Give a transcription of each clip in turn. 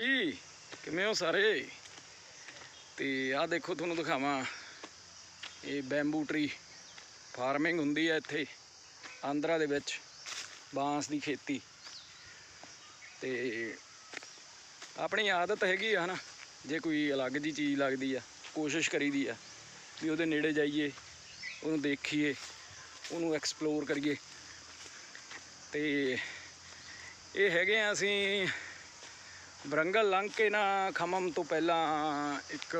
ਜੀ, ਕਿਵੇਂ ਹੋ ਸਾਰੇ? ਤੇ ਆਹ ਦੇਖੋ ਤੁਹਾਨੂੰ ਦਿਖਾਵਾਂ। ਇਹ ਬੈਂਬੂ ਟਰੀ ਫਾਰਮਿੰਗ ਹੁੰਦੀ ਹੈ ਇੱਥੇ, ਆਂਧਰਾ ਦੇ ਵਿੱਚ, ਬਾਂਸ ਦੀ ਖੇਤੀ। ਤੇ ਆਪਣੀ ਆਦਤ ਹੈਗੀ ਆ ਹਨਾ, ਜੇ ਕੋਈ ਅਲੱਗ ਜੀ ਚੀਜ਼ ਲੱਗਦੀ ਆ, ਕੋਸ਼ਿਸ਼ ਕਰੀਦੀ ਆ, ਵੀ ਉਹਦੇ ਨੇੜੇ ਜਾਈਏ, ਉਹਨੂੰ ਦੇਖੀਏ, ਉਹਨੂੰ ਐਕਸਪਲੋਰ ਕਰੀਏ। ਤੇ ਇਹ ਹੈਗੇ ਆ ਅਸੀਂ ਵਰੰਗਲ ਲੰਘ ਕੇ ਨਾ ਖਮਮ ਤੋਂ ਪਹਿਲਾਂ ਇੱਕ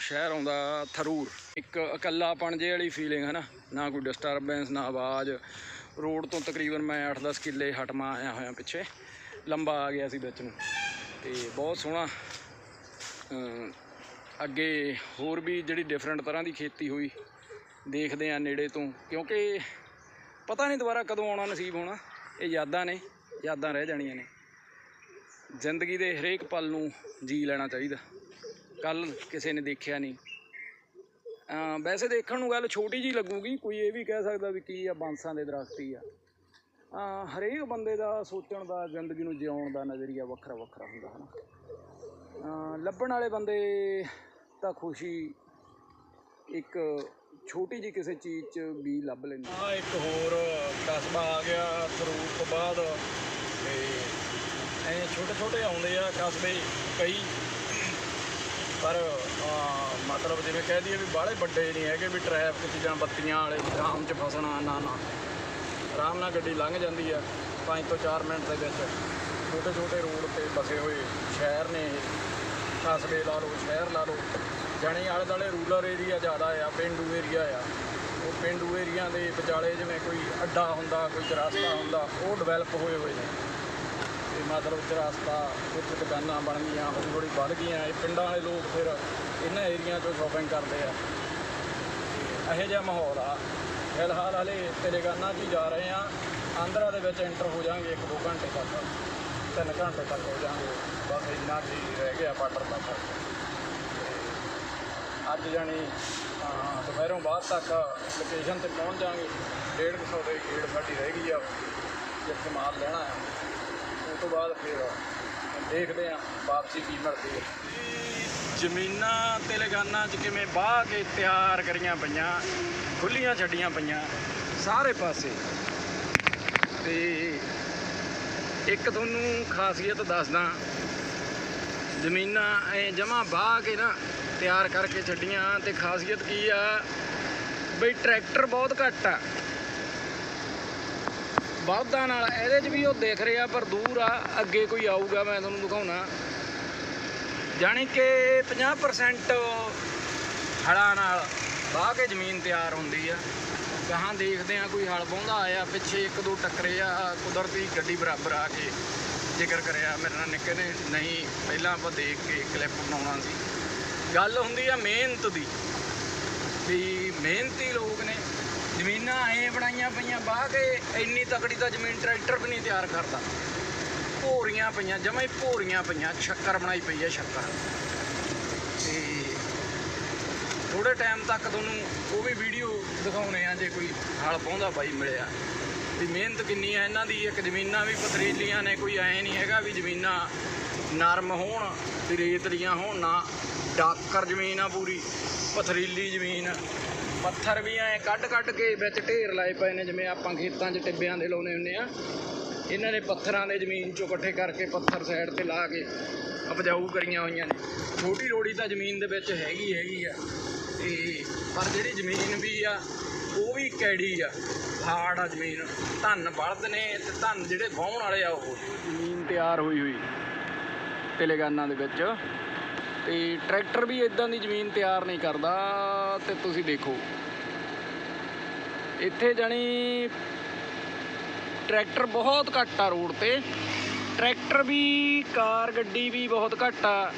ਸ਼ਹਿਰ ਆਉਂਦਾ ਥਰੂਰ। ਇੱਕ ਇਕੱਲਾਪਣ ਜੇ ਵਾਲੀ ਫੀਲਿੰਗ ਹੈ ਨਾ ਨਾ ਕੋਈ ਡਿਸਟਰਬੈਂਸ ਨਾ ਆਵਾਜ਼। ਰੋਡ ਤੋਂ ਤਕਰੀਬਨ ਮੈਂ 8-10 ਕਿੱਲੇ ਹਟਮਾ ਆਇਆ ਹੋਇਆ ਪਿੱਛੇ। ਲੰਬਾ ਆ ਗਿਆ ਸੀ ਵਿੱਚ ਨੂੰ। ਤੇ ਬਹੁਤ ਸੋਹਣਾ ਅੱਗੇ ਹੋਰ ਵੀ ਜਿਹੜੀ ਡਿਫਰੈਂਟ ਤਰ੍ਹਾਂ ਦੀ ਖੇਤੀ ਹੋਈ, ਦੇਖਦੇ ਆ ਨੇੜੇ ਤੋਂ। ਕਿਉਂਕਿ ਪਤਾ ਨਹੀਂ ਦੁਬਾਰਾ ਕਦੋਂ ਆਉਣਾ ਨਸੀਬ ਹੋਣਾ, ਇਹ ਯਾਦਾਂ ਨੇ, ਯਾਦਾਂ ਰਹਿ ਜਾਣੀਆਂ ਨੇ। ਜ਼ਿੰਦਗੀ ਦੇ ਹਰੇਕ ਪਲ ਨੂੰ ਜੀ ਲੈਣਾ ਚਾਹੀਦਾ। ਕੱਲ ਕਿਸੇ ਨੇ ਦੇਖਿਆ ਨਹੀਂ। ਵੈਸੇ ਦੇਖਣ ਨੂੰ ਗੱਲ ਛੋਟੀ ਜੀ ਲੱਗੂਗੀ, ਕੋਈ ਇਹ ਵੀ ਕਹਿ ਸਕਦਾ ਵੀ ਕੀ ਆ, ਬਾਂਸਾਂ ਦੇ ਦਰਖਤ ਹੀ ਆ। ਹਰੇਕ ਬੰਦੇ ਦਾ ਸੋਚਣ ਦਾ, ਜ਼ਿੰਦਗੀ ਨੂੰ ਜਿਉਣ ਦਾ ਨਜ਼ਰੀਆ ਵੱਖਰਾ ਵੱਖਰਾ ਹੁੰਦਾ ਹਨਾ। ਅਮ ਲੱਭਣ ਵਾਲੇ ਬੰਦੇ ਤਾਂ ਖੁਸ਼ੀ ਇੱਕ ਛੋਟੀ ਜੀ ਕਿਸੇ ਚੀਜ਼ 'ਚ ਵੀ ਲੱਭ ਲੈਂਦੇ। ਆ ਇੱਕ ਹੋਰ ਕਸਬਾ ਆ ਗਿਆ ਸਰੂਰ ਬਾਅਦ ਤੇ ਐ ਛੋਟੇ ਛੋਟੇ ਆਉਂਦੇ ਆ ਕਸਬੇ ਕਈ। ਪਰ ਮਤਲਬ ਜਿਵੇਂ ਕਹਿ ਦਈਏ ਵੀ ਬਾਹਲੇ ਵੱਡੇ ਨਹੀਂ ਹੈਗੇ ਵੀ ਟ੍ਰੈਫਿਕ 'ਚ ਜਾਂ ਬੱਤੀਆਂ ਵਾਲੇ ਜਾਮ 'ਚ ਫਸਣਾ ਨਾ ਨਾ। ਆਰਾਮ ਨਾਲ ਗੱਡੀ ਲੰਘ ਜਾਂਦੀ ਆ 5 ਤੋਂ 4 ਮਿੰਟ ਦੇ ਵਿੱਚ। ਛੋਟੇ ਛੋਟੇ ਰੋਡ ਤੇ ਬਸੇ ਹੋਏ ਸ਼ਹਿਰ ਨੇ ਕਸਬੇ ਲਾ ਲਓ, ਸ਼ਹਿਰ ਲਾ ਲਓ। ਜਾਣੀ ਆਲੇ ਦੁਆਲੇ ਰੂਰਲ ਏਰੀਆ ਜ਼ਿਆਦਾ ਆ, ਪਿੰਡੂ ਏਰੀਆ ਆ। ਉਹ ਪਿੰਡੂ ਏਰੀਆ ਦੇ ਵਿਚਾਲੇ ਜਿਵੇਂ ਕੋਈ ਅੱਡਾ ਹੁੰਦਾ, ਕੋਈ ਰਸਤਾ ਹੁੰਦਾ, ਉਹ ਡਿਵੈਲਪ ਹੋਏ ਹੋਏ ਨੇ। ਤੇ ਮਤਲਬ ਚਰਸਤਾ ਉੱਥੇ ਦੁਕਾਨਾਂ ਬਣ ਗਈਆਂ ਹੌਲੀ ਹੌਲੀ ਵੱਧ ਗਈਆਂ। ਇਹ ਪਿੰਡਾਂ ਵਾਲੇ ਲੋਕ ਫਿਰ ਇਹਨਾਂ ਏਰੀਆ 'ਚੋਂ ਸ਼ਾਪਿੰਗ ਕਰਦੇ ਆ। ਇਹੋ ਜਿਹਾ ਮਾਹੌਲ ਆ। ਫਿਲਹਾਲ ਹਲੇ ਤੇਲੇਗਾਨਾ 'ਚ ਹੀ ਜਾ ਰਹੇ ਆ ਆਂਧਰਾ ਦੇ ਵਿੱਚ ਐਂਟਰ ਹੋ ਜਾਾਂਗੇ 1-2 ਘੰਟੇ ਤੱਕ। ਤਿੰਨ ਘੰਟੇ ਤੱਕ ਹੋ ਜਾਾਂਗੇ ਬਸ ਇੰਨਾ ਕੁ ਹੀ ਰਹਿ ਗਿਆ ਬਾਰਡਰ ਤੱਕ। ਅੱਜ ਜਾਣੀ ਦੁਪਹਿਰੋਂ ਬਾਅਦ ਤੱਕ ਲੋਕੇਸ਼ਨ ਤੇ ਪਹੁੰਚ ਜਾਾਂਗੇ 150 ਦੇ ਗੇੜ ਸਾਡੀ ਰਹਿ ਗਈ ਆ। ਜਿੱਥੇ ਮਾਲ ਲੈਣਾ ਹੈ ਤੋਂ ਬਾਅਦ ਫਿਰ ਦੇਖਦੇ ਆ ਵਾਪਸੀ ਕੀ ਮਿਲਦੀ ਹੈ। ਜ਼ਮੀਨਾਂ ਤੇਲੰਗਾਨਾ 'ਚ ਕਿਵੇਂ ਬਾਹ ਕੇ ਤਿਆਰ ਕਰੀਆਂ ਪਈਆਂ ਖੁੱਲੀਆਂ ਛੱਡੀਆਂ ਪਈਆਂ, ਸਾਰੇ ਪਾਸੇ। ਤੇ ਇੱਕ ਤੁਹਾਨੂੰ ਖਾਸੀਅਤ ਦੱਸਦਾ, ਜ਼ਮੀਨਾਂ ਐ ਜਮਾ ਬਾਹ ਕੇ ਨਾ ਤਿਆਰ ਕਰਕੇ ਛੱਡੀਆਂ ਤੇ ਖਾਸੀਅਤ ਕੀ ਆ, ਬਈ ਟਰੈਕਟਰ ਬਹੁਤ ਘੱਟ ਆ। ਬਲਦਾਂ ਨਾਲ ਇਹਦੇ 'ਚ ਵੀ ਉਹ ਦੇਖ ਰਿਹਾ, ਪਰ ਦੂਰ ਆ, ਅੱਗੇ ਕੋਈ ਆਊਗਾ, ਮੈਂ ਤੁਹਾਨੂੰ ਦਿਖਾਉਣਾ। ਜਾਣੀ ਕਿ 50% ਹਲਾਂ ਨਾਲ ਵਾਹ ਕੇ ਜ਼ਮੀਨ ਤਿਆਰ ਹੁੰਦੀ ਆ। ਗਾਹਾਂ ਦੇਖਦੇ ਆ ਕੋਈ ਹਲ ਬਾਉਂਦਾ ਆਇਆ, ਪਿੱਛੇ ਇੱਕ ਦੋ ਟੱਕਰੇ ਆ, ਕੁਦਰਤੀ ਗੱਡੀ ਬਰਾਬਰ ਆ ਕੇ ਜ਼ਿਕਰ ਕਰਿਆ। ਮੇਰੇ ਨਾਲ ਨਿੱਕੇ ਨੇ, ਨਹੀਂ, ਪਹਿਲਾਂ ਆਪਾਂ ਦੇਖ ਕੇ ਕਲਿੱਪ ਬਣਾਉਣਾ ਸੀ। ਗੱਲ ਹੁੰਦੀ ਆ ਮਿਹਨਤ ਦੀ, ਵੀ ਮਿਹਨਤੀ ਲੋਕ ਨੇ। ਜ਼ਮੀਨਾਂ ਐ ਬਣਾਈਆਂ ਪਈਆਂ ਬਾਹ ਕੇ ਇੰਨੀ ਤਕੜੀ ਤਾਂ ਜ਼ਮੀਨ ਟਰੈਕਟਰ ਵੀ ਨਹੀਂ ਤਿਆਰ ਕਰਦਾ। ਭੋਰੀਆਂ ਪਈਆਂ, ਜਮਾਂ ਭੋਰੀਆਂ ਪਈਆਂ, ਸ਼ੱਕਰ ਬਣਾਈ ਪਈ ਹੈ ਸ਼ੱਕਰ। ਤੇ ਥੋੜੇ ਟਾਈਮ ਤੱਕ ਤੁਹਾਨੂੰ ਉਹ ਵੀ ਵੀਡੀਓ ਦਿਖਾਉਣੇ ਆ, ਜੇ ਕੋਈ ਹਲ ਪਾਉਂਦਾ ਬਾਈ ਮਿਲਿਆ। ਵੀ ਮਿਹਨਤ ਕਿੰਨੀ ਆ ਇਹਨਾਂ ਦੀ, ਇੱਕ ਜ਼ਮੀਨਾਂ ਵੀ ਪਥਰੀਲੀਆਂ ਨੇ, ਕੋਈ ਐ ਨਹੀਂ ਹੈਗਾ ਵੀ ਜ਼ਮੀਨਾਂ ਨਰਮ ਹੋਣ ਤੇ ਰੇਤਲੀਆਂ ਹੋਣ, ਨਾ ਡਾਕਰ ਜ਼ਮੀਨ ਆ ਪੂਰੀ, ਪਥਰੀਲੀ ਜ਼ਮੀਨ। ਪੱਥਰ ਵੀ ਐ ਕੱਢ ਕੱਢ ਕੇ ਵਿੱਚ ਢੇਰ ਲਾਏ ਪਏ ਨੇ, ਜਿਵੇਂ ਆਪਾਂ ਖੇਤਾਂ 'ਚ ਟਿੱਬਿਆਂ ਦੇ ਲਾਉਨੇ ਹੁੰਦੇ ਆ। ਇਹਨਾਂ ਨੇ ਪੱਥਰਾਂ ਦੇ ਜ਼ਮੀਨ 'ਚੋਂ ਇਕੱਠੇ ਕਰਕੇ ਪੱਥਰ ਸਾਈਡ ਤੇ ਲਾ ਕੇ ਉਪਜਾਊ ਕਰੀਆਂ ਹੋਈਆਂ ਨੇ। ਛੋਟੀ ਰੋੜੀ ਤਾਂ ਜ਼ਮੀਨ ਦੇ ਵਿੱਚ ਹੈਗੀ ਹੈਗੀ ਆ। ਤੇ ਪਰ ਜਿਹੜੀ ਜ਼ਮੀਨ ਵੀ ਆ, ਉਹ ਵੀ ਕੈੜੀ ਆ। ਹਾਰਡ ਆ ਜ਼ਮੀਨ। ਧੰਨ ਬਲਦ ਨੇ ਤੇ ਧੰਨ ਜਿਹੜੇ ਵਾਹੁਣ ਵਾਲੇ ਆ ਉਹ। ਜ਼ਮੀਨ ਤਿਆਰ ਹੋਈ ਹੋਈ ਤੇਲੇਗਾਨਾ ਦੇ ਵਿੱਚ। ਤੇ ਟਰੈਕਟਰ ਵੀ ਇਦਾਂ ਦੀ ਜ਼ਮੀਨ ਤਿਆਰ ਨਹੀਂ ਕਰਦਾ। ਤੇ ਤੁਸੀਂ ਦੇਖੋ। ਇੱਥੇ ਜਾਣੀ ਟਰੈਕਟਰ ਬਹੁਤ ਘੱਟ ਆ ਰੋਡ ਤੇ। ਟਰੈਕਟਰ ਵੀ, ਕਾਰ ਗੱਡੀ ਵੀ ਬਹੁਤ ਘੱਟ ਆ।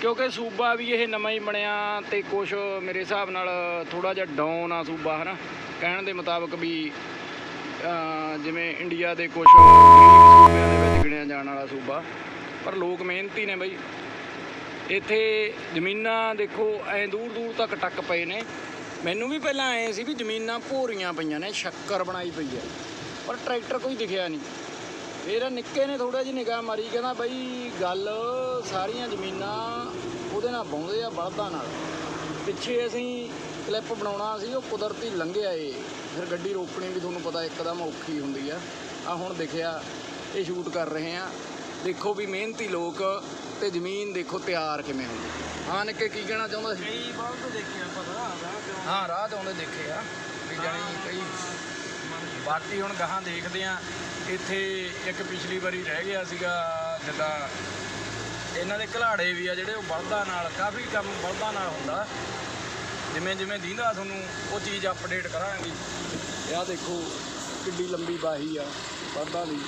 ਕਿਉਂਕਿ ਸੂਬਾ ਵੀ ਇਹ ਨਵਾਂ ਹੀ ਬਣਿਆ ਤੇ ਕੁਝ ਮੇਰੇ ਹਿਸਾਬ ਨਾਲ ਥੋੜਾ ਜਿਹਾ ਡਾਊਨ ਆ ਸੂਬਾ, ਹਨਾ? ਕਹਿਣ ਦੇ ਮੁਤਾਬਕ ਵੀ ਜਿਵੇਂ ਇੰਡੀਆ ਦੇ ਕੁਝ ਸੂਬਿਆਂ ਦੇ ਵਿੱਚ ਗਿਣਿਆ ਜਾਣ ਵਾਲਾ ਸੂਬਾ। ਪਰ ਲੋਕ ਮਿਹਨਤੀ ਨੇ ਬਈ। ਇੱਥੇ ਜ਼ਮੀਨਾਂ ਦੇਖੋ, ਐ ਦੂਰ ਦੂਰ ਤੱਕ ਟੱਕ ਪਏ ਨੇ। ਮੈਨੂੰ ਵੀ ਪਹਿਲਾਂ ਐ ਸੀ ਵੀ ਜ਼ਮੀਨਾਂ ਭੋਰੀਆਂ ਪਈਆਂ ਨੇ, ਸ਼ੱਕਰ ਬਣਾਈ ਪਈ ਹੈ। ਪਰ ਟਰੈਕਟਰ ਕੋਈ ਦਿਖਿਆ ਨਹੀਂ। ਫਿਰ ਨਿੱਕੇ ਨੇ ਥੋੜਾ ਜਿਹੀ ਨਿਗਾਹ ਮਾਰੀ, ਕਹਿੰਦਾ ਬਈ ਗੱਲ ਸਾਰੀਆਂ ਜ਼ਮੀਨਾਂ ਉਹਦੇ ਨਾਲ ਬਾਉਂਦੇ ਆ ਬਲਦਾਂ ਨਾਲ। ਪਿੱਛੇ ਅਸੀਂ ਕਲਿੱਪ ਬਣਾਉਣਾ ਸੀ, ਉਹ ਕੁਦਰਤੀ ਲੰਘਿਆ ਏ। ਫਿਰ ਗੱਡੀ ਰੋਕਣੀ ਵੀ ਤੁਹਾਨੂੰ ਪਤਾ ਇੱਕਦਮ ਔਖੀ ਹੁੰਦੀ ਆ। ਆ ਹੁਣ ਦੇਖਿਆ, ਇਹ ਸ਼ੂਟ ਕਰ ਰਹੇ ਆ। ਦੇਖੋ ਵੀ ਮਿਹਨਤੀ ਲੋਕ ਤੇ ਜ਼ਮੀਨ ਦੇਖੋ ਤਿਆਰ ਕਿਵੇਂ ਹੁੰਦੀ ਹਾਂ। ਨਿੱਕੇ ਕੀ ਕਹਿਣਾ ਚਾਹੁੰਦਾ ਸੀ? ਕਈ ਬਲਦ ਦੇਖੇ ਆ ਪਤਾ ਰਾਹ ਹਾਂ ਰਾਹ ਤੇ ਆਉਂਦੇ ਦੇਖੇ ਆ। ਵੀ ਜਾਣੀ ਕਈ ਬਾਕੀ ਹੁਣ ਗਾਹਾਂ ਦੇਖਦੇ ਆ ਇੱਥੇ ਇੱਕ ਪਿਛਲੀ ਵਾਰੀ ਰਹਿ ਗਿਆ ਸੀਗਾ ਜਿੱਦਾਂ ਇਹਨਾਂ ਦੇ ਘਲਾੜੇ ਵੀ ਆ ਜਿਹੜੇ ਉਹ ਬਲਦਾਂ ਨਾਲ ਕਾਫੀ ਕੰਮ ਬਲਦਾਂ ਨਾਲ ਹੁੰਦਾ। ਜਿਵੇਂ ਜਿਵੇਂ ਦੀਂਦਾ ਤੁਹਾਨੂੰ ਉਹ ਚੀਜ਼ ਅਪਡੇਟ ਕਰਾਂਗੇ। ਇਹ ਆਹ ਦੇਖੋ ਕਿੱਡੀ ਲੰਬੀ ਬਾਹੀ ਆ ਬਲਦਾਂ ਦੀ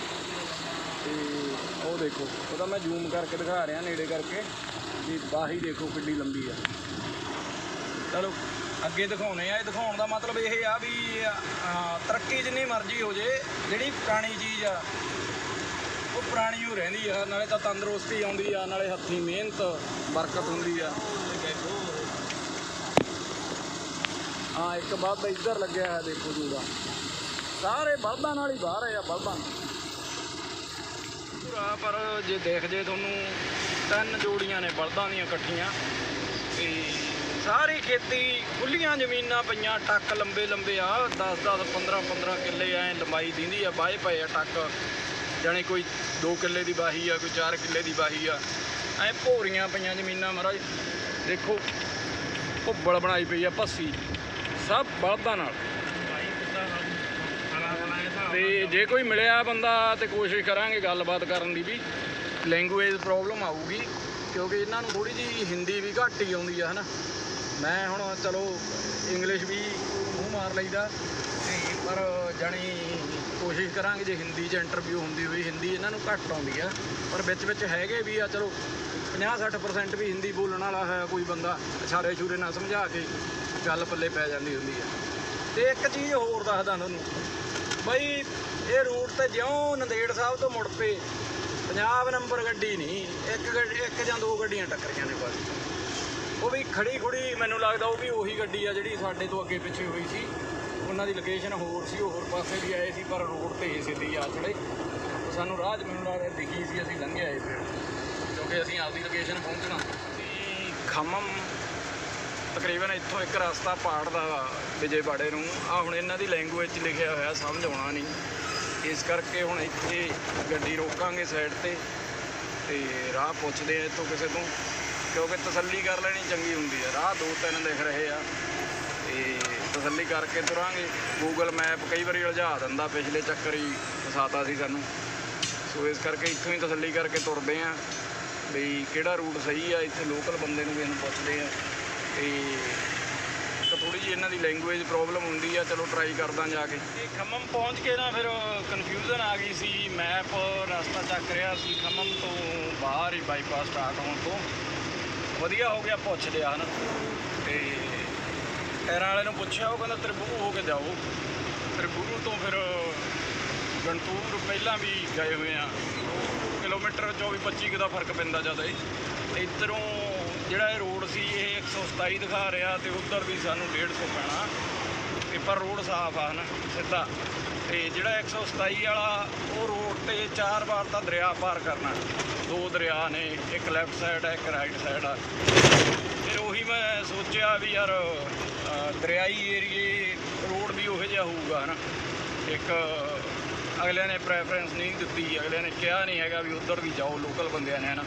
ਤੇ ਉਹ ਦੇਖੋ, ਉਹਦਾ ਮੈਂ ਜ਼ੂਮ ਕਰਕੇ ਦਿਖਾ ਰਿਹਾ, ਨੇੜੇ ਕਰਕੇ। ਵੀ ਬਾਹੀ ਦੇਖੋ ਕਿੱਡੀ ਲੰਬੀ ਆ। ਚਲੋ, ਅੱਗੇ ਦਿਖਾਉਣੇ ਆ। ਇਹ ਦਿਖਾਉਣ ਦਾ ਮਤਲਬ ਇਹ ਆ ਵੀ ਤਰੱਕੀ ਜਿੰਨੀ ਮਰਜ਼ੀ ਹੋ ਜੇ, ਜਿਹੜੀ ਪੁਰਾਣੀ ਚੀਜ਼ ਆ, ਉਹ ਪੁਰਾਣੀ ਹੋ ਰਹਿੰਦੀ ਆ। ਨਾਲੇ ਤਾਂ ਤੰਦਰੁਸਤੀ ਆਉਂਦੀ ਆ, ਨਾਲੇ ਹੱਥੀਂ ਮਿਹਨਤ, ਬਰਕਤ ਹੁੰਦੀ ਆ। ਹਾਂ, ਇੱਕ ਬਾਤ ਇੱਧਰ ਲੱਗਿਆ ਹੈ ਦੇਖੋ ਜੂਦਾ ਸਾਰੇ ਬਲਦਾਂ ਨਾਲ ਹੀ ਬਾਹਰ ਆ ਬਲਦਾਂ ਨਾਲ ਪਰ ਜੇ ਦੇਖ ਜੇ ਤੁਹਾਨੂੰ, ਤਿੰਨ ਜੋੜੀਆਂ ਨੇ ਬਲਦਾਂ ਦੀਆਂ ਇਕੱਠੀਆਂ। ਤੇ ਸਾਰੀ ਖੇਤੀ ਖੁੱਲੀਆਂ ਜ਼ਮੀਨਾਂ ਪਈਆਂ, ਟੱਕ ਲੰਬੇ ਲੰਬੇ ਆ 10 10 15 15 ਕਿੱਲੇ ਐ ਲੰਬਾਈ ਦਿੰਦੀ ਆ ਬਾਏ ਪਏ ਆ ਟੱਕ। ਜਾਣੀ ਕੋਈ 2 ਕਿੱਲੇ ਦੀ ਬਾਹੀ ਆ, ਕੋਈ 4 ਕਿੱਲੇ ਦੀ ਬਾਹੀ ਆ। ਐ ਭੋਰੀਆਂ ਪਈਆਂ ਜ਼ਮੀਨਾਂ ਮਹਾਰਾਜ। ਦੇਖੋ, ਭੁੱਬਲ ਬਣਾਈ ਪਈ ਆ ਭੱਸੀ। ਸਭ ਬਲਦਾਂ ਨਾਲ ਭਾਈ ਕਿੱਦਾਂ ਹਲਾ ਬਣਾਇਆ ਹਿਸਾਬ ਤੇ ਜੇ ਕੋਈ ਮਿਲਿਆ ਬੰਦਾ ਤੇ ਕੋਸ਼ਿਸ਼ ਕਰਾਂਗੇ ਗੱਲਬਾਤ ਕਰਨ ਦੀ ਵੀ ਲੈਂਗੁਏਜ ਪ੍ਰੋਬਲਮ ਆਊਗੀ, ਕਿਉਂਕਿ ਇਹਨਾਂ ਨੂੰ ਥੋੜੀ ਜੀ ਹਿੰਦੀ ਵੀ ਘੱਟ ਹੀ ਆਉਂਦੀ ਆ, ਹਨਾ? ਮੈਂ ਹੁਣ ਚਲੋ ਇੰਗਲਿਸ਼ ਵੀ ਮੂੰਹ ਮਾਰ ਲਈਦਾ ਤੇ ਪਰ ਜਾਣੀ ਕੋਸ਼ਿਸ਼ ਕਰਾਂਗੇ ਜੇ ਹਿੰਦੀ 'ਚ ਇੰਟਰਵਿਊ ਹੁੰਦੀ ਹੋਈ, ਹਿੰਦੀ ਇਹਨਾਂ ਨੂੰ ਘੱਟ ਆਉਂਦੀ ਆ, ਪਰ ਵਿੱਚ ਵਿੱਚ ਹੈਗੇ ਵੀ ਆ, ਚਲੋ 50-60% ਵੀ ਹਿੰਦੀ ਬੋਲਣ ਵਾਲਾ ਹੈ ਕੋਈ ਬੰਦਾ ਇਸ਼ਾਰੇ ਸ਼ੂਰੇ ਨਾਲ ਸਮਝਾ ਕੇ ਗੱਲ ਪੱਲੇ ਪੈ ਜਾਂਦੀ ਹੁੰਦੀ ਆ। ਤੇ ਇੱਕ ਚੀਜ਼ ਹੋਰ ਦੱਸਦਾ ਤੁਹਾਨੂੰ ਬਈ, ਇਹ ਰੂਟ ਤੇ ਜਿਉਂ ਨੰਦੇੜ ਸਾਹਿਬ ਤੋਂ ਮੁੜ ਪਏ ਪੰਜਾਬ ਨੰਬਰ ਗੱਡੀ ਨਹੀਂ, ਇੱਕ ਗੱਡੀ, ਇੱਕ ਜਾਂ ਦੋ ਗੱਡੀਆਂ ਟੱਕਰੀਆਂ ਨੇ ਬਸ। ਉਹ ਵੀ ਖੜੀ ਖੁੜੀ ਮੈਨੂੰ ਲੱਗਦਾ ਉਹ ਵੀ ਉਹੀ ਗੱਡੀ ਆ ਜਿਹੜੀ ਸਾਡੇ ਤੋਂ ਅੱਗੇ ਪਿੱਛੇ ਹੋਈ ਸੀ। ਉਹਨਾਂ ਦੀ ਲੋਕੇਸ਼ਨ ਹੋਰ ਸੀ, ਉਹ ਹੋਰ ਪਾਸੇ ਵੀ ਆਏ ਸੀ, ਪਰ ਰੋਡ ਤੇ ਹੀ ਸਿੱਧੀ ਆ ਚੜੇ ਸਾਨੂੰ ਰਾਹ 'ਚ ਮੈਨੂੰ ਲੱਗਦਾ ਦਿਖੀ ਸੀ, ਅਸੀਂ ਲੰਘੇ ਆਏ ਫਿਰ। ਕਿਉਂਕਿ ਅਸੀਂ ਆਪਦੀ ਲੋਕੇਸ਼ਨ ਪਹੁੰਚਣਾ। ਸੀ ਖਮਮ ਤਕਰੀਬਨ ਇੱਥੋਂ ਇੱਕ ਰਸਤਾ ਪਾੜਦਾ ਵਾ ਵਿਜੇਵਾੜੇ ਨੂੰ। ਆ ਹੁਣ ਇਹਨਾਂ ਦੀ ਲੈਂਗੁਏਜ 'ਚ ਲਿਖਿਆ ਹੋਇਆ, ਸਮਝ ਆਉਣਾ ਨਹੀਂ। ਇਸ ਕਰਕੇ ਹੁਣ ਇੱਥੇ ਗੱਡੀ ਰੋਕਾਂਗੇ ਸਾਈਡ ਤੇ ਤੇ ਰਾਹ ਪੁੱਛਦੇ ਆ ਇੱਥੋਂ ਕਿਸੇ ਤੋਂ, ਕਿਉਂਕਿ ਤਸੱਲੀ ਕਰ ਲੈਣੀ ਚੰਗੀ ਹੁੰਦੀ ਹੈ ਰਾਹ ਦੋ ਤਿੰਨ ਲਿਖ ਰਹੇ ਆ ਤੇ ਤਸੱਲੀ ਕਰਕੇ ਤੁਰਾਂਗੇ। ਗੂਗਲ ਮੈਪ ਕਈ ਵਾਰੀ ਉਲਝਾ ਦਿੰਦਾ, ਪਿਛਲੇ ਚੱਕਰ ਹੀ ਫਸਾਤਾ ਸੀ ਸਾਨੂੰ। ਸੋ ਇਸ ਕਰਕੇ ਇੱਥੋਂ ਹੀ ਤਸੱਲੀ ਕਰਕੇ ਤੁਰਦੇ ਆ। ਵੀ ਕਿਹੜਾ ਰੂਟ ਸਹੀ ਆ, ਇੱਥੇ ਲੋਕਲ ਬੰਦੇ ਨੂੰ ਵੀ ਇਹਨੂੰ ਪੁੱਛਦੇ ਆ। ਤੇ ਇੱਕ ਥੋੜੀ ਜਿਹੀ ਇਹਨਾਂ ਦੀ ਲੈਂਗੁਏਜ ਪ੍ਰੋਬਲਮ ਹੁੰਦੀ ਆ, ਚਲੋ ਟਰਾਈ ਕਰਦਾ ਜਾ ਕੇ। ਤੇ ਖੰਮਮ ਪਹੁੰਚ ਕੇ ਨਾ ਫਿਰ ਕਨਫਿਊਜ਼ਨ ਆ ਗਈ ਸੀ ਮੈਪ ਰਸਤਾ ਚੱਕ ਰਿਹਾ ਸੀ, ਖੰਮਮ ਤੋਂ ਬਾਹਰ ਹੀ ਬਾਈਪਾਸ ਸਟਾਰਟ ਹੋਣ ਤੋਂ। ਵਧੀਆ ਹੋ ਗਿਆ, ਪੁੱਛ ਲਿਆ ਹਨ। ਤੇ ਟਾਇਰਾਂ ਵਾਲੇ ਨੂੰ ਪੁੱਛਿਆ, ਉਹ ਕਹਿੰਦਾ ਤ੍ਰਿਭੂ ਹੋ ਕੇ ਜਾਓ। ਤ੍ਰਿਭੂ ਤੋਂ ਫਿਰ ਗੰਟੂਰ ਪਹਿਲਾਂ ਵੀ ਗਏ ਹੋਏ ਆ। ਕਿਲੋਮੀਟਰ 24 25 ਕੁ ਦਾ ਫ਼ਰਕ ਪੈਂਦਾ ਜ਼ਿਆਦਾ ਹੀ ਤੇ ਇੱਧਰੋਂ ਜਿਹੜਾ ਇਹ ਰੋਡ ਸੀ, ਇਹ 127 ਦਿਖਾ ਰਿਹਾ ਤੇ ਉੱਧਰ ਵੀ ਸਾਨੂੰ 150 ਪੈਣਾ। ਤੇ ਪਰ ਰੋਡ ਸਾਫ਼ ਆ ਨਾ ਸਿੱਧਾ। ਤੇ ਜਿਹੜਾ 127 ਵਾਲਾ, ਉਹ ਰੋਡ ਤੇ ਚਾਰ ਵਾਰ ਤਾਂ ਦਰਿਆ ਪਾਰ ਕਰਨਾ। ਦੋ ਦਰਿਆ ਨੇ, ਇੱਕ ਲੈਫਟ ਸਾਈਡ ਹੈ ਇੱਕ ਰਾਈਟ ਸਾਈਡ ਆ। ਫਿਰ ਉਹੀ ਮੈਂ ਸੋਚਿਆ ਵੀ ਯਾਰ ਦਰਿਆਈ ਏਰੀਏ, ਰੋਡ ਵੀ ਉਹੋ ਜਿਹਾ ਹੋਊਗਾ ਹਨਾ। ਇੱਕ ਅਗਲਿਆਂ ਨੇ ਪ੍ਰੈਫਰੈਂਸ ਨਹੀਂ ਦਿੱਤੀ ਅਗਲਿਆਂ ਨੇ ਕਿਹਾ ਨਹੀਂ ਹੈਗਾ ਵੀ ਉਧਰ ਵੀ ਜਾਓ ਲੋਕਲ ਬੰਦਿਆਂ ਨੇ ਹਨਾ।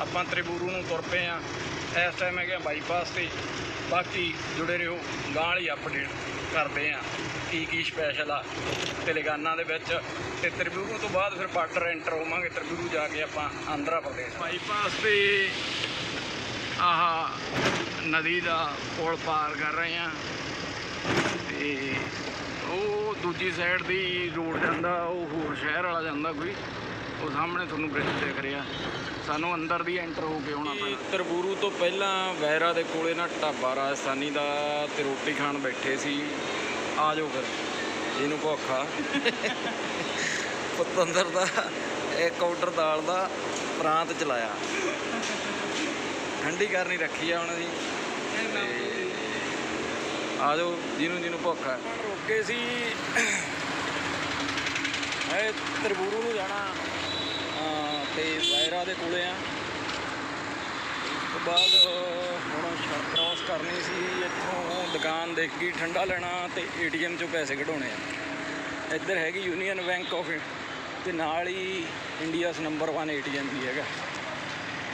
ਆਪਾਂ ਤ੍ਰਿਬੂਰੂ ਨੂੰ ਤੁਰ ਪਏ ਆ। ਇਸ ਟਾਈਮ ਹੈਗੇ ਬਾਈਪਾਸ ਤੇ। ਬਾਕੀ ਜੁੜੇ ਰਹੋ ਗਾਂ ਵਾਲੀ ਅਪਡੇਟ ਕਰਦੇ ਆ ਕੀ ਕੀ ਸਪੈਸ਼ਲ ਆ। ਤੇਲੰਗਾਨਾ ਦੇ ਵਿੱਚ ਤੇ ਤ੍ਰਿਬੂਰੂ ਤੋਂ ਬਾਅਦ ਫਿਰ ਬਾਰਡਰ ਐਂਟਰ ਹੋਵਾਂਗੇ। ਤ੍ਰਿਬੂਰੂ ਜਾ ਕੇ ਆਪਾਂ ਆਂਧਰਾ ਪ੍ਰਦੇਸ਼। ਬਾਈਪਾਸ ਤੇ ਆਹ ਨਦੀ ਦਾ ਪੁਲ ਪਾਰ ਕਰ ਰਹੇ ਆ। ਤੇ ਉਹ ਦੂਜੀ ਸਾਈਡ ਦੀ ਰੋਡ ਜਾਂਦਾ, ਉਹ ਹੋਰ ਸ਼ਹਿਰ ਵਾਲਾ ਜਾਂਦਾ ਕੋਈ। ਉਹ ਸਾਹਮਣੇ ਤੁਹਾਨੂੰ ਬ੍ਰਿਜ ਦਿਖ ਰਿਹਾ। ਸਾਨੂੰ ਅੰਦਰ ਦੀ ਐਂਟਰ ਹੋ ਕੇ ਆਉਣਾ ਪੈਣਾ। ਤਰਬੂਰੂ ਤੋਂ ਪਹਿਲਾਂ ਵੈਰਾ ਦੇ ਕੋਲੇ ਨਾ ਢਾਬਾ ਰਾਜਸਥਾਨੀ ਦਾ ਤੇ ਰੋਟੀ ਖਾਣ ਬੈਠੇ ਸੀ। ਆ ਜਾਓ ਫਿਰ। ਇਹਨੂੰ ਭੁੱਖਾ। ਪਤੰਦਰ ਦਾ ਇੱਕ ਕਾਊਂਟਰ ਦਾਲ ਦਾ ਪ੍ਰਾਂਤ ਚਲਾਇਆ। ਠੰਡੀ ਕਰਨੀ ਰੱਖੀ ਆ ਹੁਣ ਅਸੀਂ ਤੇ ਆ ਜਾਓ ਜਿਹਨੂੰ ਜਿਹਨੂੰ ਭੁੱਖ ਹੈ ਰੋਕੇ ਸੀ। ਇਹ ਤਰਬੂਰੂ ਨੂੰ ਜਾਣਾ। ਤੇ ਵਾਇਰਾ ਦੇ ਕੋਲੇ ਆ। ਉਸ ਤੋਂ ਬਾਅਦ, ਹੁਣ ਸੜਕ ਕ੍ਰਾਸ ਕਰਨੀ ਸੀ, ਇੱਥੋਂ ਦੁਕਾਨ ਦੇਖ ਗਈ ਠੰਡਾ ਲੈਣਾ ਤੇ ਏਟੀਐਮ ਚੋਂ ਪੈਸੇ ਕਢਾਉਣੇ ਆ। ਇੱਧਰ ਹੈਗੀ ਯੂਨੀਅਨ ਬੈਂਕ ਆਫ ਤੇ ਨਾਲ ਹੀ ਇੰਡੀਆਸ ਨੰਬਰ 1 ਏਟੀਐਮ ਵੀ ਹੈਗਾ।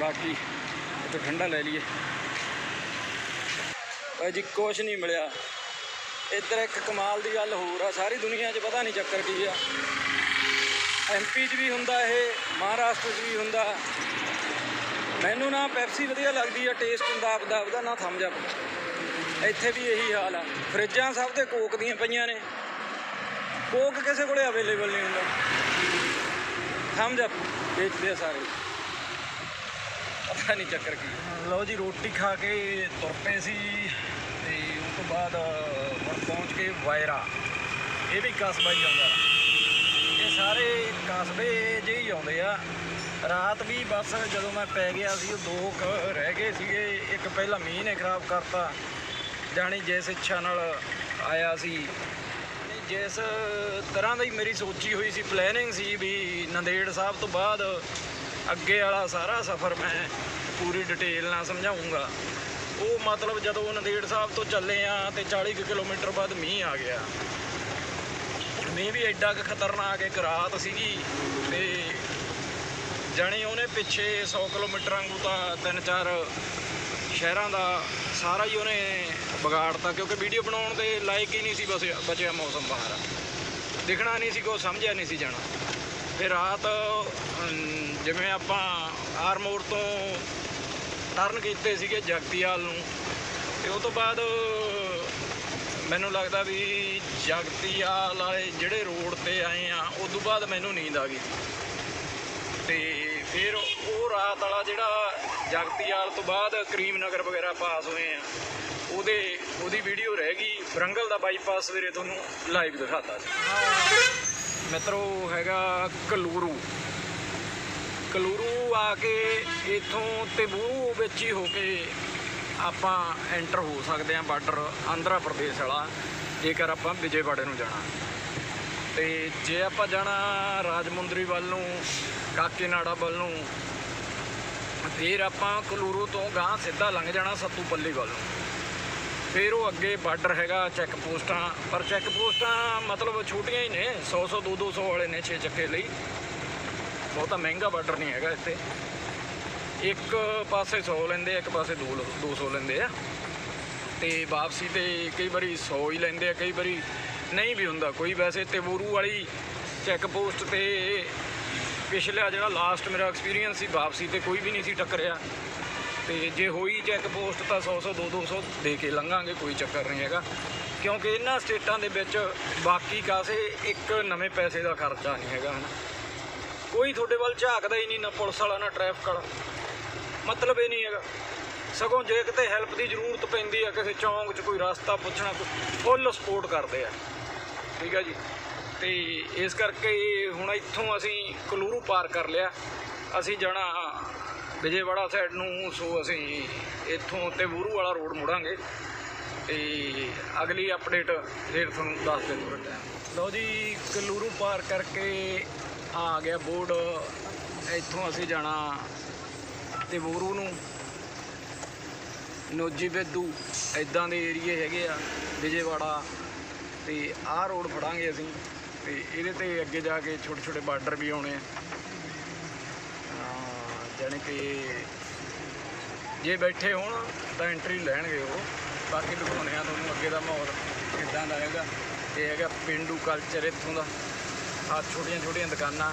ਬਾਕੀ ਇੱਥੋਂ ਠੰਡਾ ਲੈ ਲਈਏ। ਭਾਈ ਜੀ, ਕੁਛ ਨਹੀਂ ਮਿਲਿਆ। ਇੱਧਰ ਇੱਕ ਕਮਾਲ ਦੀ ਗੱਲ ਹੋਰ ਆ, ਸਾਰੀ ਦੁਨੀਆ 'ਚ ਪਤਾ ਨਹੀਂ ਚੱਕਰ ਕੀ ਆ। ਐਮਪੀ 'ਚ ਵੀ ਹੁੰਦਾ ਇਹ, ਮਹਾਰਾਸ਼ਟਰ 'ਚ ਵੀ ਹੁੰਦਾ। ਮੈਨੂੰ ਨਾ ਪੈਪਸੀ ਵਧੀਆ ਲੱਗਦੀ ਆ, ਟੇਸਟ ਹੁੰਦਾ ਆਪਦਾ ਆਪਦਾ ਨਾ ਥੰਮ ਜਾ ਇੱਥੇ ਵੀ ਇਹੀ ਹਾਲ ਆ। ਫਰਿੱਜਾਂ ਸਭ ਤੇ ਕੋਕ ਦੀਆਂ ਪਈਆਂ ਨੇ। ਕੋਕ ਕਿਸੇ ਕੋਲੇ ਅਵੇਲੇਬਲ ਨਹੀਂ ਹੁੰਦਾ। ਥੰਮ ਜਾ ਵੇਚਦੇ ਆ ਸਾਰੇ। ਪਤਾ ਨਹੀਂ ਚੱਕਰ ਕੀ ਆ। ਲਓ ਜੀ, ਰੋਟੀ ਖਾ ਕੇ ਤੁਰ ਪਏ ਸੀ ਤੇ ਉਸ ਤੋਂ ਬਾਅਦ ਹੁਣ ਪਹੁੰਚ ਕੇ ਵਾਇਰਾ। ਇਹ ਵੀ ਕਸਬਾ ਹੀ ਆਉਂਦਾ। ਇਹ ਸਾਰੇ ਕਸਬੇ ਜਿਹੇ ਹੀ ਆਉਂਦੇ ਆ। ਰਾਤ ਵੀ ਬਸ ਜਦੋਂ ਮੈਂ ਪੈ ਗਿਆ ਸੀ, ਉਹ ਦੋ ਕੁ ਰਹਿ ਗਏ ਸੀਗੇ। ਇੱਕ ਪਹਿਲਾਂ ਮੀਂਹ ਨੇ ਖਰਾਬ ਕਰਤਾ, ਜਾਣੀ ਜਿਸ ਇੱਛਾ ਨਾਲ ਆਇਆ ਸੀ। ਜਿਸ ਤਰ੍ਹਾਂ ਦੀ ਮੇਰੀ ਸੋਚੀ ਹੋਈ ਸੀ ਪਲੈਨਿੰਗ ਸੀ ਵੀ ਨੰਦੇੜ ਸਾਹਿਬ ਤੋਂ ਬਾਅਦ ਅੱਗੇ ਵਾਲਾ ਸਾਰਾ ਸਫ਼ਰ ਮੈਂ ਪੂਰੀ ਡਿਟੇਲ ਨਾਲ ਸਮਝਾਉਂਗਾ। ਉਹ ਮਤਲਬ ਜਦੋਂ ਨੰਦੇੜ ਸਾਹਿਬ ਤੋਂ ਚੱਲੇ ਆ ਤੇ 40 ਕੁ ਕਿਲੋਮੀਟਰ ਬਾਅਦ ਮੀਂਹ ਆ ਗਿਆ। ਮੀਂਹ ਵੀ ਐਡਾ ਕੁ ਖਤਰਨਾਕ ਇੱਕ ਰਾਤ ਸੀਗੀ ਤੇ ਜਾਣੀ ਉਹਨੇ ਪਿੱਛੇ 100 ਕਿਲੋਮੀਟਰ ਵਾਂਗੂ ਤਾਂ ਤਿੰਨ ਚਾਰ ਸ਼ਹਿਰਾਂ ਦਾ ਸਾਰਾ ਹੀ ਉਹਨੇ ਵਿਗਾੜਤਾ ਕਿਉਂਕਿ ਵੀਡੀਓ ਬਣਾਉਣ ਦੇ ਲਾਇਕ ਹੀ ਨਹੀਂ ਸੀ ਬਸ ਬਚਿਆ ਮੌਸਮ ਬਾਹਰ। ਦਿਖਣਾ ਨਹੀਂ ਸੀ ਕੋ ਸਮਝਿਆ ਨਹੀਂ ਸੀ ਜਾਣਾ। ਫਿਰ ਰਾਤ ਜਿਵੇਂ ਆਪਾਂ ਆਰਮੋਰ ਤੋਂ ਟਰਨ ਕੀਤੇ ਸੀਗੇ ਜਗਤੀਆਲ ਨੂੰ, ਤੇ ਉਹ ਤੋਂ ਬਾਅਦ ਮੈਨੂੰ ਲੱਗਦਾ ਵੀ ਜਗਤੀਆਲ ਵਾਲੇ ਜਿਹੜੇ ਰੋਡ ਤੇ ਆਏ ਆ, ਉਸ ਤੋਂ ਬਾਅਦ ਮੈਨੂੰ ਨੀਂਦ ਆ ਗਈ। ਤੇ ਫਿਰ ਉਹ ਰਾਤ ਵਾਲਾ ਜਿਹੜਾ ਜਗਤੀਆਲ ਤੋਂ ਬਾਅਦ ਕਰੀਮ ਨਗਰ ਵਗੈਰਾ ਪਾਸ ਹੋਏ ਆ, ਉਹਦੇ, ਉਹਦੀ ਵੀਡੀਓ ਰਹਿ ਗਈ। ਬਰੰਗਲ ਦਾ ਬਾਈਪਾਸ ਸਵੇਰੇ ਤੁਹਾਨੂੰ ਲਾਈਵ ਦਿਖਾਤਾ ਸੀ ਮਿੱਤਰੋ, ਹੈਗਾ ਕਲੂਰੂ। ਕਲੂਰੂ ਆ ਕੇ ਇਥੋਂ ਤੇ ਬੂ ਵਿੱਚ ਹੀ ਹੋ ਕੇ ਆਪਾਂ ਐਂਟਰ ਹੋ ਸਕਦੇ ਹਾਂ ਬਾਰਡਰ ਆਂਧਰਾ ਪ੍ਰਦੇਸ਼ ਵਾਲਾ, ਜੇਕਰ ਆਪਾਂ ਵਿਜੇਵਾੜੇ ਨੂੰ ਜਾਣਾ। ਤੇ ਜੇ ਆਪਾਂ ਜਾਣਾ ਰਾਜਮੁੰਦਰੀ ਵੱਲ ਨੂੰ ਕਾਕੇਨਾੜਾ ਵੱਲ ਨੂੰ, ਫਿਰ ਆਪਾਂ ਕਲੂਰੂ ਤੋਂ ਗਾਂ ਸਿੱਧਾ ਲੰਘ ਜਾਣਾ ਸੱਤੂਪੱਲੀ ਵੱਲ ਨੂੰ। ਫਿਰ ਉਹ ਅੱਗੇ ਬਾਰਡਰ ਹੈਗਾ ਚੈੱਕ ਪੋਸਟਾਂ, ਪਰ ਚੈੱਕ ਪੋਸਟਾਂ ਮਤਲਬ ਛੋਟੀਆਂ ਹੀ ਨੇ 100 100 200 200 ਵਾਲੇ ਨੇ 6 ਚੱਕੇ ਲਈ। ਬਹੁਤਾ ਮਹਿੰਗਾ ਬਾਰਡਰ ਨਹੀਂ ਹੈਗਾ ਇੱਥੇ। ਇੱਕ ਪਾਸੇ 100 ਲੈਂਦੇ ਆ, ਇੱਕ ਪਾਸੇ 2 200 ਲੈਂਦੇ ਆ। ਤੇ ਵਾਪਸੀ ਤੇ ਕਈ ਵਾਰੀ 100 ਹੀ ਲੈਂਦੇ ਆ, ਕਈ ਵਾਰੀ ਨਹੀਂ ਵੀ ਹੁੰਦਾ। ਕੋਈ ਵੈਸੇ ਤੇ ਬੋਰੂ ਵਾਲੀ ਚੈੱਕ ਪੋਸਟ ਤੇ ਪਿਛਲਾ ਜਿਹੜਾ ਲਾਸਟ ਮੇਰਾ ਐਕਸਪੀਰੀਅੰਸ ਸੀ, ਵਾਪਸੀ ਤੇ ਕੋਈ ਵੀ ਨਹੀਂ ਸੀ ਟੱਕਰਿਆ। ਤੇ ਜੇ ਹੋਈ ਚੈੱਕ ਪੋਸਟ ਤਾਂ 100 100 200 200 ਦੇ ਕੇ ਲੰਘਾਂਗੇ, ਕੋਈ ਚੱਕਰ ਨਹੀਂ ਹੈਗਾ। ਕਿਉਂਕਿ ਇਹਨਾਂ ਸਟੇਟਾਂ ਦੇ ਵਿੱਚ ਬਾਕੀ ਕਾਸੇ ਇੱਕ ਨਵੇਂ ਪੈਸੇ ਦਾ ਖਰਚਾ ਨਹੀਂ ਹੈਗਾ, ਹਨਾ। ਕੋਈ ਤੁਹਾਡੇ ਵੱਲ ਝਾਕਦਾ ਹੀ ਨਹੀਂ, ਨਾ ਪੁਲਿਸ ਵਾਲਾ, ਨਾ ਟ੍ਰੈਫਿਕ ਵਾਲਾ। ਮਤਲਬ ਇਹ ਨਹੀਂ ਹੈਗਾ। ਸਗੋਂ ਜੇ ਕਿਤੇ ਹੈਲਪ ਦੀ ਜ਼ਰੂਰਤ ਪੈਂਦੀ ਆ, ਕਿਸੇ ਚੌਂਕ 'ਚ ਕੋਈ ਰਸਤਾ ਪੁੱਛਣਾ, ਕੋਈ ਫੁੱਲ ਸਪੋਰਟ ਕਰਦੇ ਆ। ਠੀਕ ਆ ਜੀ? ਤੇ ਇਸ ਕਰਕੇ ਹੁਣ ਇੱਥੋਂ ਅਸੀਂ ਕਲੂਰੂ ਪਾਰ ਕਰ ਲਿਆ। ਅਸੀਂ ਜਾਣਾ ਵਿਜੇਵਾੜਾ ਸਾਈਡ ਨੂੰ, ਸੋ ਅਸੀਂ ਇੱਥੋਂ ਤੇ ਬੂਰੂ ਵਾਲਾ ਰੋਡ ਮੁੜਾਂਗੇ। ਤੇ ਅਗਲੀ ਅਪਡੇਟ ਫਿਰ ਤੁਹਾਨੂੰ ਦੱਸ ਦਿੰਦੇ ਦਿੰਦਾ ਲਓ ਜੀ, ਕਲੂਰੂ ਪਾਰ ਕਰਕੇ ਆ ਗਿਆ ਬੋਰਡ ਇੱਥੋਂ ਅਸੀਂ ਜਾਣਾ ਤੇ ਬੂਰੂ ਨੂੰ ਨੋਜੀ ਬੇਦੂ ਇਦਾਂ ਦੇ ਏਰੀਏ ਹੈਗੇ ਆ ਵਿਜੇਵਾੜਾ ਤੇ ਆਹ ਰੋਡ ਫੜਾਂਗੇ ਅਸੀਂ ਤੇ ਇਹਦੇ ਤੇ ਅੱਗੇ ਜਾ ਕੇ ਛੋਟੇ ਛੋਟੇ ਬਾਰਡਰ ਵੀ ਆਉਣੇ ਆ। ਹਾਂ, ਜਾਣੀ ਕਿ ਜੇ ਬੈਠੇ ਹੋਣ ਤਾਂ ਐਂਟਰੀ ਲੈਣਗੇ ਉਹ ਬਾਕੀ ਦਿਖਾਉਣੇ ਆ ਤੁਹਾਨੂੰ ਅੱਗੇ ਦਾ ਮਾਹੌਲ ਕਿੱਦਾਂ ਦਾ ਹੈਗਾ। ਇਹ ਹੈਗਾ ਪਿੰਡੂ ਕਲਚਰ ਇੱਥੋਂ ਦਾ ਆ ਛੋਟੀਆਂ ਛੋਟੀਆਂ ਦੁਕਾਨਾਂ